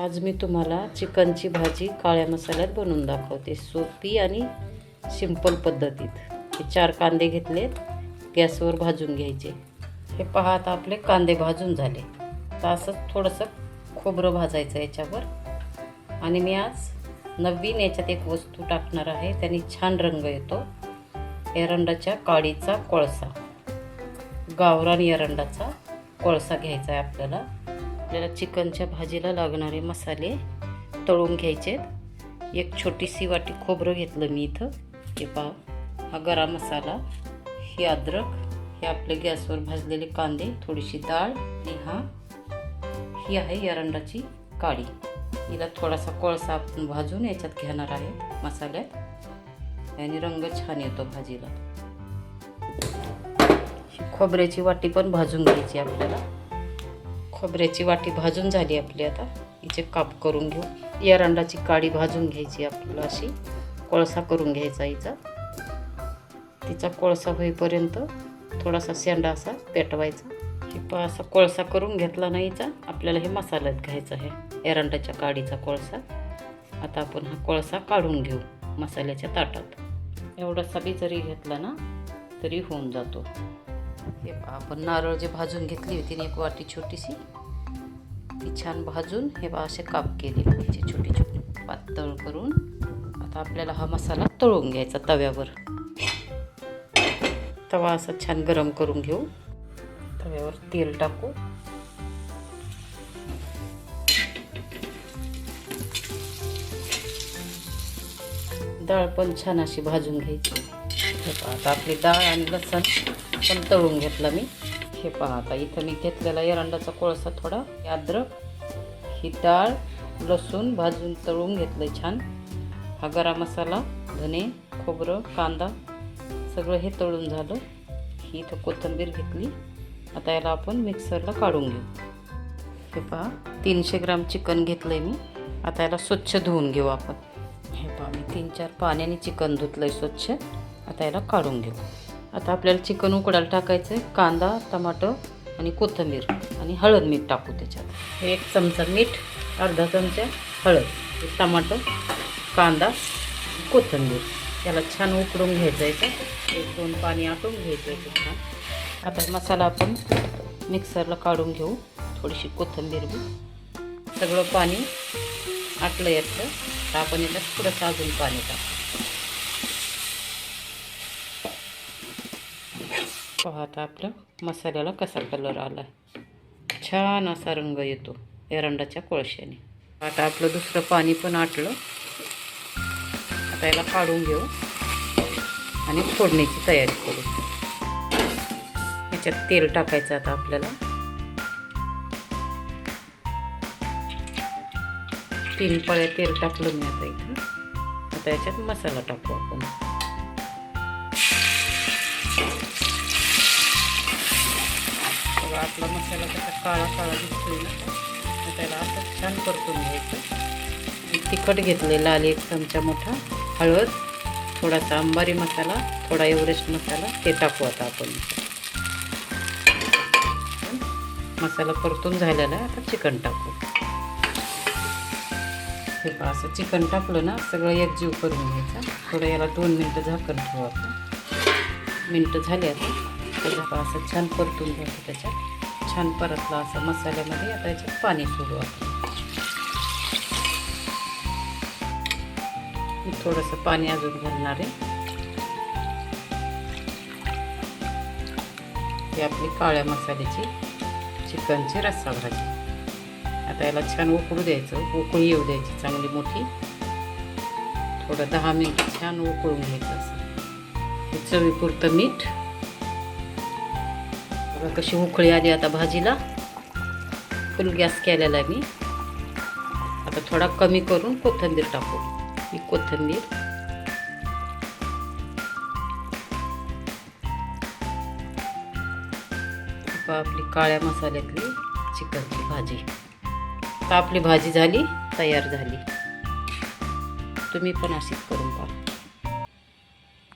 आज मी तुम्हाला चिकनची भाजी काळ्या मसाल्यात बनवून दाखवते. सोपी आणि सिंपल पद्धतीत. हे चार कांदे घेतलेत. गॅसवर भाजून घ्यायचे. हे पहा आता आपले कांदे भाजून झाले. तर असंच थोडंसं खोबरं भाजायचं याच्यावर. आणि मी आज नवीन याच्यात एक वस्तू टाकणार आहे. त्याने छान रंग येतो. एरंडाच्या काडीचा कोळसा. गावरान एरंडाचा कोळसा घ्यायचा आहे आपल्याला. आपल्याला चिकनच्या भाजीला लागणारे मसाले तळून घ्यायचे एक छोटीशी वाटी खोबरं घेतलं मी इथं. हे पाव हा गरम मसाला हे अद्रक हे आपले गॅसवर भाजलेले कांदे थोडीशी डाळ आणि हा ही आहे एरंडाची काळी हिला थोडासा कोळसा आपण भाजून याच्यात घेणार आहे मसाल्यात. आणि रंग छान येतो भाजीला. खोबऱ्याची वाटी पण भाजून घ्यायची आपल्याला. खोबऱ्याची वाटी भाजून झाली आपली आता. हिचे काप करून घेऊ. एरंडाची काडी भाजून घ्यायची आपल्याला अशी. कोळसा करून घ्यायचा हिचा. तिचा कोळसा होईपर्यंत थोडासा शेंडा असा पेटवायचा. हे असा कोळसा करून घेतला नाहीचा आपल्याला हे मसाल्यात घ्यायचा आहे. एरंडाच्या काडीचा कोळसा. आता आपण हा कोळसा काढून घेऊ मसाल्याच्या ताटात. एवढासा बी जरी घेतला ना तरी होऊन जातो. हे आपण नारळ जे भाजून घेतली होती एक वाटी छोटीशी ती छान भाजून हे बा असे काप केले पाहिजे छोटे छोटे पातळ करून. आता आपल्याला हा मसाला तळून घ्यायचा तव्यावर. तवा असा छान गरम करून घेऊ. तव्यावर तेल टाकू. डाळ पण छान अशी भाजून घ्यायची. हे पहा आता आपली डाळ आणि लसण पण तळून घेतला मी. हे पहा आता इथं मी घेतलेला एरंडाचा कोळसा थोडा अद्रक ही डाळ लसूण भाजून तळून घेतलं छान. हा गरम मसाला धने खोबरं कांदा सगळं हे तळून झालं. ही इथं कोथिंबीर घेतली. आता याला आपण मिक्सरला काढून घेऊ. हे पहा तीनशे ग्राम चिकन घेतलं आहे मी. आता याला स्वच्छ धुवून घेऊ आपण. हे पहा मी तीन चार पाण्याने चिकन धुतलं आहे स्वच्छ. आता याला काढून घेऊ. आता आपल्याला चिकन उकडायला टाकायचं आहे कांदा टमाटो आणि कोथिंबीर आणि हळद मीठ टाकू त्याच्यात. हे एक चमचा मीठ अर्धा चमचा हळद टमाटो कांदा कोथिंबीर. याला छान उकडून घ्यायचं आहे एक दोन पाणी आटून घ्यायचं आहे छान. आता मसाला आपण मिक्सरला काढून घेऊ. थोडीशी कोथिंबीर बी. सगळं पाणी आटलं याचं तर आपण याच्यात थोडंसं अजून पाणी टाकू. पहा आता मसाल्याला कसा कलर आला छान असा रंग येतो एरंडाच्या कोळशाने. आता आपलं दुसरं पाणी पण आटलं. आता याला काढून घेऊ आणि फोडण्याची तयारी करू. याच्यात तेल टाकायचं आता आपल्याला. तीन पळ्या तेल टाकलं मी आता इथं. आता याच्यात मसाला टाकू आपण. बघा आपला मसाला कसा काळा काळा दिसतोय ना त्याला असं छान परतून घ्यायचं. तिखट घेतले लाल एक चमचा मोठा हळद थोडासा अंबारी मसाला थोडा एव्हरेस्ट मसाला ते टाकू आता आपण. मसाला परतून झालेला आहे आता चिकन टाकू. हे पहा असं चिकन टाकलं ना सगळं एकजीव करून घ्यायचं. थोडं याला दोन मिनटं झाकण ठेवू आपण. मिनटं झाली आता. त्याचं असं छान परतून घ्यायचं त्याच्यात. छान परतला असं मसाल्यामध्ये. आता याच्यात पाणी सोडू आपण. थोडंसं पाणी अजून घालणार आहे. ही आपली काळ्या मसाल्याची चिकनची रस्सा भाजी. आता याला छान उकळू द्यायचं. उकळी येऊ द्यायची चांगली मोठी. थोडं दहा मिनिट छान उकळून घ्यायचं असं. चवीपुरतं मीठ. बघा कशी उकळी आली आता भाजीला. फुल गॅस केलेला आहे मी. आता थोडा कमी करून कोथिंबीर टाकू. ही कोथिंबीर. आपली काळ्या मसाल्यातली चिकनची भाजी. तर आपली भाजी झाली तयार झाली. तुम्ही पण अशीच करून पहा.